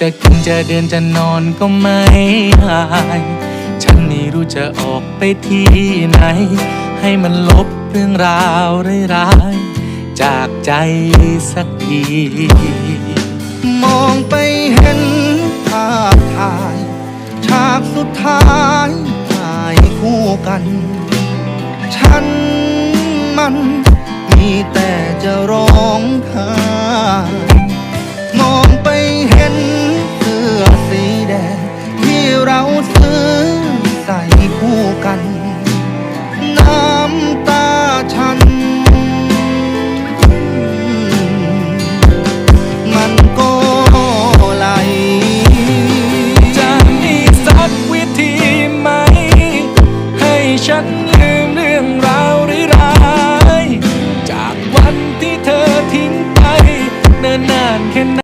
จะกินจะเดินจะนอนก็ไม่หาย ฉันไม่รู้จะออกไปที่ไหน ให้มันลบเรื่องราวร้ายๆจากใจสักที มองไปเห็นภาพถ่าย ฉากสุดท้ายถ่ายคู่กัน ฉันมันมีแต่จะร้องไห้ ที่เราซื้อใส่คู่กัน น้ำตาฉัน มันก็ไหลจะมีสักวิธีไหม ให้ฉันลืมเรื่องราวร้ายจากวันที่เธอทิ้งไปเนิ่นนานแค่ไหน